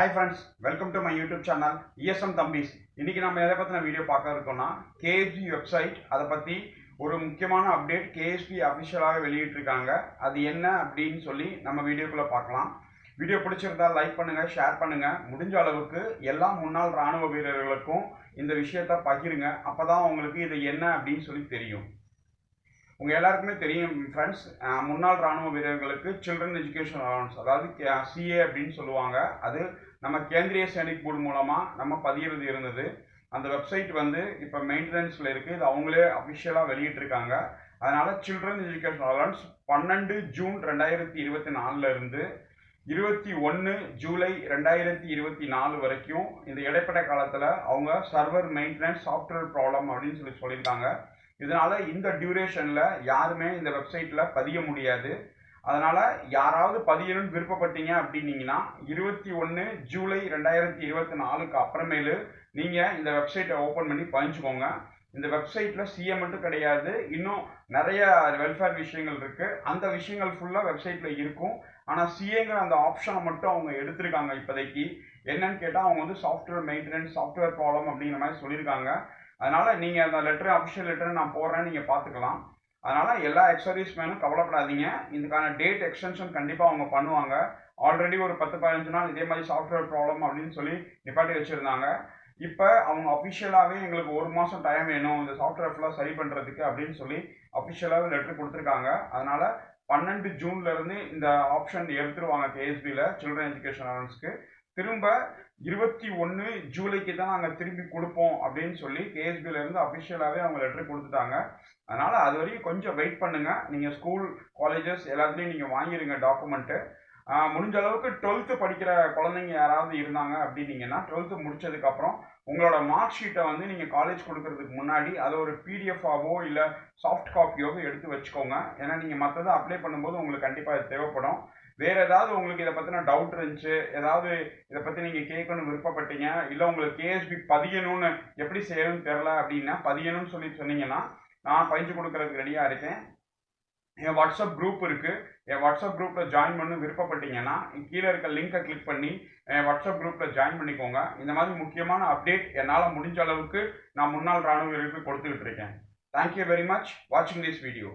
Hi friends welcome to my YouTube channel ESM தம்பிஸ் இன்னைக்கு நம்ம எதை பற்றின வீடியோ பார்க்க இருக்கோம்னா கேஎஸ்பி வெப்சைட் அதை பற்றி ஒரு முக்கியமான அப்டேட் கேஎஸ்பி அஃபிஷியலாக வெளியிட்டிருக்காங்க. அது என்ன அப்படின்னு சொல்லி நம்ம வீடியோக்குள்ளே பார்க்கலாம். வீடியோ பிடிச்சிருந்தா லைக் பண்ணுங்கள் ஷேர் பண்ணுங்கள் முடிஞ்ச அளவுக்கு எல்லா முன்னாள் ராணுவ வீரர்களுக்கும் இந்த விஷயத்த பகிருங்க. அப்போ தான் உங்களுக்கு இது என்ன அப்படின்னு சொல்லி தெரியும். உங்க எல்லாருக்குமே தெரியும் ஃப்ரெண்ட்ஸ் முன்னாள் ராணுவ வீரர்களுக்கு சில்ட்ரன் எஜுகேஷன் அலவன்ஸ் அதாவது சிஏ அப்படின்னு சொல்லுவாங்க. அது நம்ம கேந்திரிய சைனிக் போர்டு மூலமா நம்ம பதியிறது இருந்தது. அந்த வெப்சைட் வந்து இப்போ மெயின்டெனன்ஸில் இருக்குது இது அவங்களே அஃபிஷியலாக வெளியிட்டிருக்காங்க. அதனால் சில்ட்ரன் எஜுகேஷன் அலவன்ஸ் பன்னெண்டு ஜூன் ரெண்டாயிரத்தி இருபத்தி நாலுலேருந்து இருபத்தி ஒன்று ஜூலை ரெண்டாயிரத்தி இருபத்தி நாலு வரைக்கும் இந்த இடைப்பட்ட காலத்தில் அவங்க சர்வர் மெயின்டெனன்ஸ் சாஃப்ட்வேர் ப்ராப்ளம் அப்படின்னு சொல்லி சொல்லியிருக்காங்க. இதனால இந்த டியூரேஷனில் யாருமே இந்த வெப்சைட்டில் பதிய முடியாது. அதனால யாராவது பதியணும்னு விருப்பப்பட்டீங்க அப்படின்னீங்கன்னா இருபத்தி ஒன்று ஜூலை ரெண்டாயிரத்தி இருபத்தி நாலுக்கு அப்புறமேலு நீங்கள் இந்த வெப்சைட்டை ஓப்பன் பண்ணி பதிஞ்சுக்கோங்க. இந்த வெப்சைட்டில் சிஎம் மட்டும் கிடையாது. இன்னும் நிறைய வெல்ஃபேர் விஷயங்கள் இருக்குது அந்த விஷயங்கள் ஃபுல்லாக வெப்சைட்டில் இருக்கும். ஆனால் சிஏங்கிற அந்த ஆப்ஷனை மட்டும் அவங்க எடுத்திருக்காங்க இப்போதைக்கு. என்னன்னு கேட்டால் அவங்க வந்து சாஃப்ட்வேர் மெயின்டெனன்ஸ் சாஃப்ட்வேர் ப்ராப்ளம் அப்படிங்கிற மாதிரி சொல்லியிருக்காங்க. அதனால நீங்கள் அந்த லெட்டர் அஃபிஷியல் லெட்டர் நான் போடுறேன் நீங்கள் பார்த்துக்கலாம் அதனால எல்லா எக்ஸர்வீஸ் மேனும் கவலைப்படாதீங்க. இதுக்கான டேட் எக்ஸ்டென்ஷன் கண்டிப்பாக அவங்க பண்ணுவாங்க. ஆல்ரெடி ஒரு பத்து பதினஞ்சு நாள் இதே மாதிரி சாஃப்ட்வேர் ப்ராப்ளம் அப்படின்னு சொல்லி நிப்பாட்டி வச்சுருந்தாங்க. இப்போ அவங்க அஃபிஷியலாகவே எங்களுக்கு ஒரு மாதம் டைம் வேணும். இந்த சாஃப்ட்வேர் ஃபுல்லாக சரி பண்ணுறதுக்கு அப்படின்னு சொல்லி அஃபிஷியலாகவே லெட்டர் கொடுத்துருக்காங்க. அதனால் பன்னெண்டு ஜூன்லேருந்து இந்த ஆப்ஷன் எடுத்துருவாங்க கேஎஸ்பியில் சில்ட்ரன் எஜுகேஷன் அலவன்ஸ்க்கு திரும்ப இருபத்தி ஒன்று ஜூலைக்கு தான் நாங்கள் திரும்பி கொடுப்போம் அப்படின்னு சொல்லி கேஎஸ்பியில இருந்து அஃபிஷியலாகவே அவங்க லெட்டர் கொடுத்துட்டாங்க. அதனால் அது வரைக்கும் கொஞ்சம் வெயிட் பண்ணுங்கள் நீங்கள் ஸ்கூல் காலேஜஸ் எல்லாத்துலேயும் நீங்கள் வாங்கிடுங்க டாக்குமெண்ட்டு முடிஞ்ச அளவுக்கு டுவெல்த்து படிக்கிற குழந்தைங்க யாராவது இருந்தாங்க அப்படின்னீங்கன்னா டுவெல்த்து முடிச்சதுக்கப்புறம் உங்களோட மார்க் ஷீட்டை வந்து நீங்கள் காலேஜ் கொடுக்கறதுக்கு முன்னாடி அதை ஒரு பிடிஎஃபாவோ இல்லை சாஃப்ட் காப்பியோவோ எடுத்து வச்சுக்கோங்க. ஏன்னா நீங்கள் மற்றதை அப்ளை பண்ணும்போது உங்களுக்கு கண்டிப்பாக இது தேவைப்படும். வேறு ஏதாவது உங்களுக்கு இதை பற்றின டவுட் இருந்துச்சு ஏதாவது இதை பற்றி நீங்கள் கேட்கணும்னு விருப்பப்பட்டீங்க இல்லை உங்களுக்கு கேஎஸ்பி பதியணும்னு எப்படி செய்யணும்னு தெரில அப்படின்னா பதியணும்னு சொல்லி சொன்னீங்கன்னா நான் பயிற்சி கொடுக்கறதுக்கு ரெடியாக இருக்கேன். என் வாட்ஸ்அப் குரூப் இருக்குது என் வாட்ஸ்அப் குரூப்பில் ஜாயின் பண்ண விருப்பப்பட்டீங்கன்னா கீழே இருக்க லிங்கை கிளிக் பண்ணி என் வாட்ஸ்அப் குரூப்பில் ஜாயின் பண்ணிக்கோங்க. இந்த மாதிரி முக்கியமான அப்டேட் என்னால் முடிஞ்ச அளவுக்கு நான் முன்னாள் ராணுவ வீரருக்கு கொடுத்துக்கிட்டு இருக்கேன். தேங்க்யூ வெரி மச் வாட்சிங் திஸ் வீடியோ